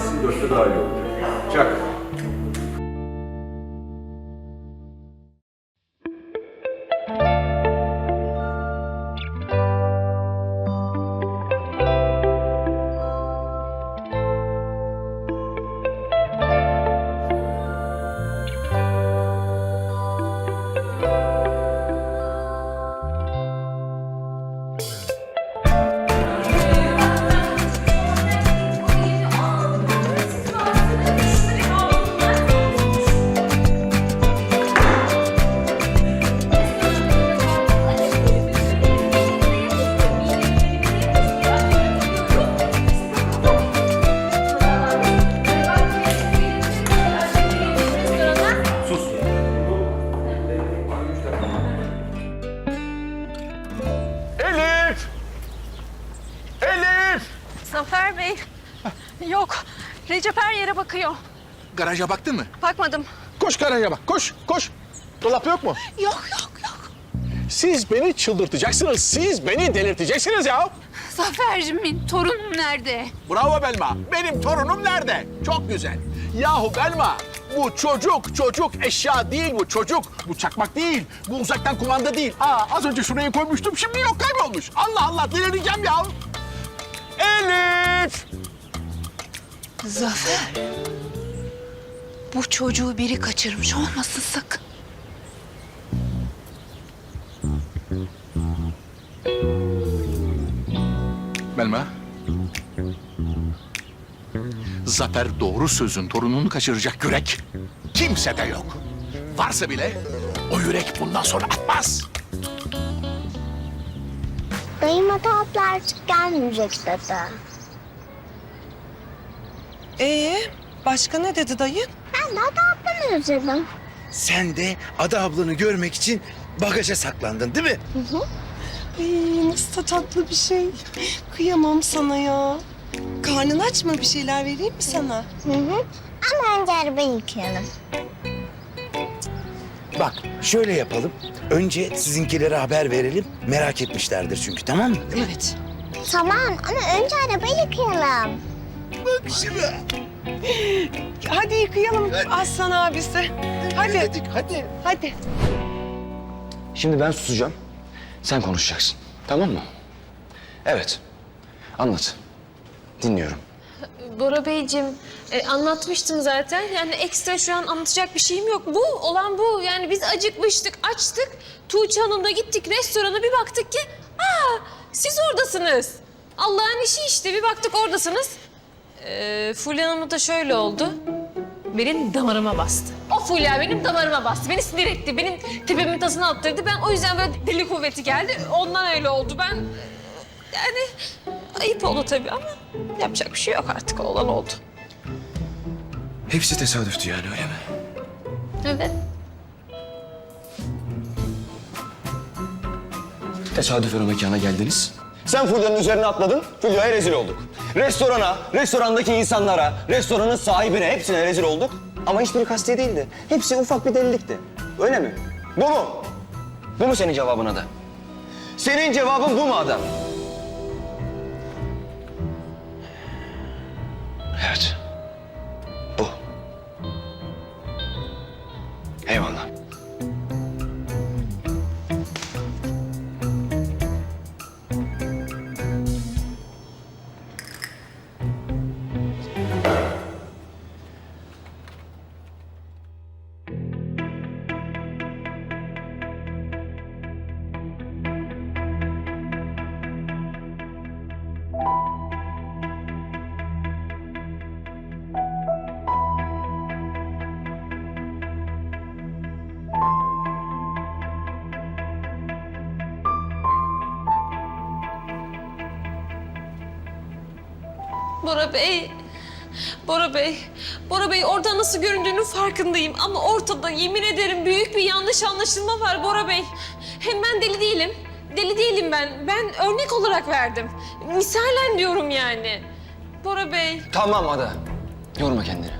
sizin dörtte daha iyi olacak. Çak. Sus. Elif! Elif! Zafer Bey. Yok. Recep her yere bakıyor. Garaja baktın mı? Bakmadım. Koş garaja bak, koş, koş. Dolap yok mu? Yok yok yok. Siz beni çıldırtacaksınız, siz beni delirteceksiniz ya. Zafercimin torunum nerede? Bravo Belma, benim torunum nerede? Çok güzel. Yahu Belma, bu çocuk, çocuk eşya değil bu çocuk. Bu çakmak değil, bu uzaktan kumanda değil. Aa, az önce şuraya koymuştum, şimdi yok kaybolmuş. Allah Allah, delireceğim ya. Elif! Zafer. Bu çocuğu biri kaçırmış olmasın sakın. Belma. Zafer doğru sözün torununu kaçıracak yürek kimsede yok. Varsa bile o yürek bundan sonra atmaz. Dayım abla artık gelmeyecek dedi. Ee, başka ne dedi dayı? Ben de Ata ablamı özledim. Sen de Ada ablanı görmek için bagaja saklandın değil mi? Ay, nasıl da tatlı bir şey. Kıyamam sana ya. Karnın aç mı? Bir şeyler vereyim mi sana? Hı hı. Ama önce arabayı yıkayalım. Bak şöyle yapalım. Önce sizinkilere haber verelim. Merak etmişlerdir çünkü tamam mı? Evet. Tamam ama önce arabayı yıkayalım. Bak şuna. Hadi yıkayalım Aslan abisi. Hadi. Hadi hadi. Hadi. Şimdi ben susacağım. Sen konuşacaksın. Tamam mı? Evet. Anlat. Dinliyorum. Bora Beyciğim e, anlatmıştım zaten. Yani ekstra şu an anlatacak bir şeyim yok. Bu olan bu. Yani biz acıkmıştık, açtık. Tuğçe Hanım'la gittik restorana bir baktık ki... Aa siz oradasınız. Allah'ın işi işte bir baktık oradasınız. Ee, Fulya Hanım'la da şöyle oldu. Benim damarıma bastı. O Fulya benim damarıma bastı. Beni sinir etti. Benim tepemin tasını attırdı. Ben o yüzden böyle deli kuvveti geldi. Ondan öyle oldu. Ben yani ayıp oldu tabii ama yapacak bir şey yok artık. Olan oldu. Hepsi tesadüftü yani öyle mi? Evet. Tesadüfen o mekana geldiniz. Sen Fulya'nın üzerine atladın, Fulya'ya rezil olduk. Restorana, restorandaki insanlara, restoranın sahibine hepsine rezil olduk. Ama hiçbiri kasti değildi. Hepsi ufak bir delilikti. Öyle mi? Bu mu? Bu mu senin cevabın Ada? Senin cevabın bu mu Ada? Evet. Bu. Eyvallah. Bora Bey, Bora Bey, Bora Bey orada nasıl göründüğünün farkındayım. Ama ortada yemin ederim büyük bir yanlış anlaşılma var Bora Bey. Hem ben deli değilim. Deli değilim ben. Ben örnek olarak verdim. Misalen diyorum yani. Bora Bey. Tamam Ada. Yorma kendini.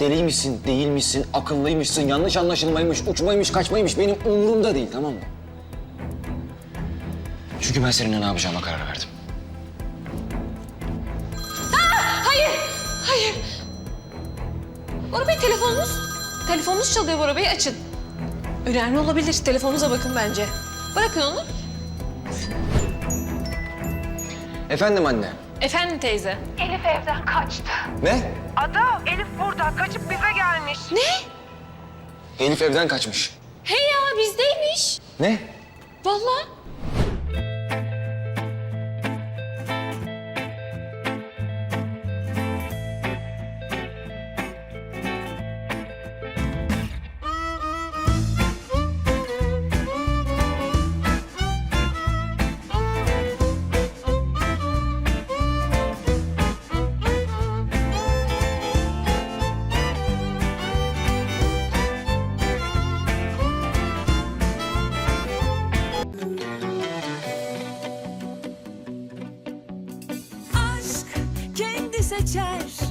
Deli misin, değil misin, akıllıymışsın, yanlış anlaşılmaymış, uçmaymış, kaçmaymış benim umurumda değil tamam mı? Çünkü ben seninle ne yapacağıma karar verdim. Hayır, hayır. telefonunuz. Telefonunuz çalıyor Bora Bey açın. Önemli olabilir. Telefonunuza bakın bence. Bırakın onu. Efendim anne. Efendim teyze. Ne? Ada, Elif burada. Kaçıp bize gelmiş. Elif evden kaçmış. Hey ya bizdeymiş. Ne? Vallahi. chociaż